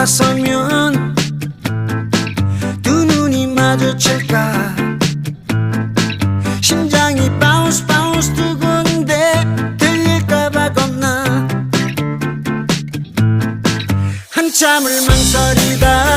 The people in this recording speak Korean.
돌아서면 두 눈이 마주칠까? 심장이 바운스 바운스 두근데 들릴까봐 겁나. 한참을 망설이다.